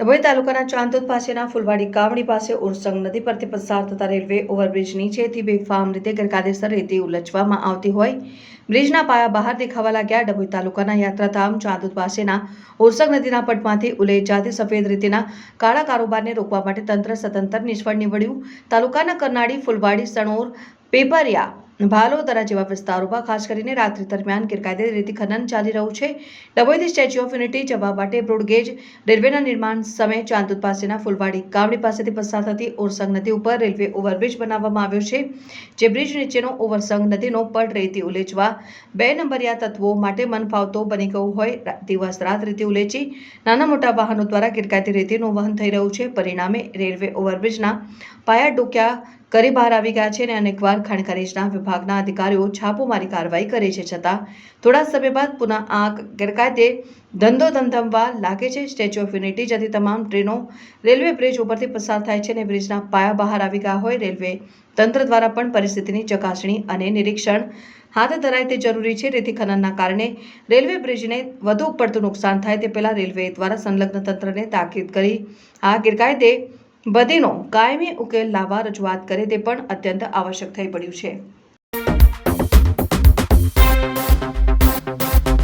ડભોઈ તાલુકાના ચાંદોદ પાસેના ફુલવાડી કાવડી પાસે ઉરસંગ નદી પરથી પસાર થતા રેલવે ઓવરબ્રિજ નીચેથી બેફામ રીતે ગેરકાયદેસર રીતે ઉલચવામાં આવતી હોય. બ્રિજના પાયા બહાર દેખાવા લાગ્યા. ડભોઈ તાલુકાના યાત્રાધામ ચાંદોદ પાસેના ઉરસંગ નદીના પટમાંથી ઉલે જાતે સફેદ રીતેના કાળા કારોબારને રોકવા માટે તંત્ર સતંતર નિષ્ફળ નીવડ્યું. તાલુકાના કરનાળી ફુલવાડી સણોર પેપરિયા ભાલોદરા જેવા વિસ્તારોમાં ખાસ કરીને રાત્રિ દરમિયાન ગેરકાયદે રીતે ખનન ચાલી રહ્યું છે. ડભોઈથી સ્ટેચ્યુ ઓફ યુનિટી જવા માટે બ્રોડગેજ રેલવેના નિર્માણ સમયે ચાંદોદ પાસેના ફુલવાડી ગામડી પાસેથી પસાર થતી ઓરસંગ નદી ઉપર રેલવે ઓવરબ્રિજ બનાવવામાં આવ્યો છે. જે બ્રિજ નીચેનો ઓવરસંગ નદીનો પટ રેતી ઉલેચવા બે નંબરિયા તત્વો માટે મન ફાવતો બની ગયું હોય. દિવસ રાત રીતે ઉલેચી નાના મોટા વાહનો દ્વારા ગેરકાયદે રેતીનું વહન થઈ રહ્યું છે. પરિણામે રેલવે ઓવરબ્રિજના પાયા ડોક્યા કરી બહાર આવી ગયા છે અને અનેકવાર ખાણ ખનીજના વિભાગના અધિકારીઓ છાપોમારી કાર્યવાહી કરે છે છતાં થોડા સમય બાદ પુનઃ આ ગેરકાયદે ધંધો ધમધમવા લાગે છે. સ્ટેચ્યુ ઓફ યુનિટી જતી તમામ ટ્રેનો રેલવે બ્રિજ ઉપરથી પસાર થાય છે અને બ્રિજના પાયા બહાર આવી ગયા હોય. રેલવે તંત્ર દ્વારા પણ પરિસ્થિતિની ચકાસણી અને નિરીક્ષણ હાથ ધરાય તે જરૂરી છે. રેતી ખનનના કારણે રેલવે બ્રિજને વધુ પડતું નુકસાન થાય તે પહેલા રેલવે દ્વારા સંલગ્ન તંત્રને તાકીદ કરી આ ગેરકાયદે બધીનો કાયમી ઉકેલ લાવવા રજૂઆત કરે તે પણ અત્યંત આવશ્યક થઈ પડ્યું છે.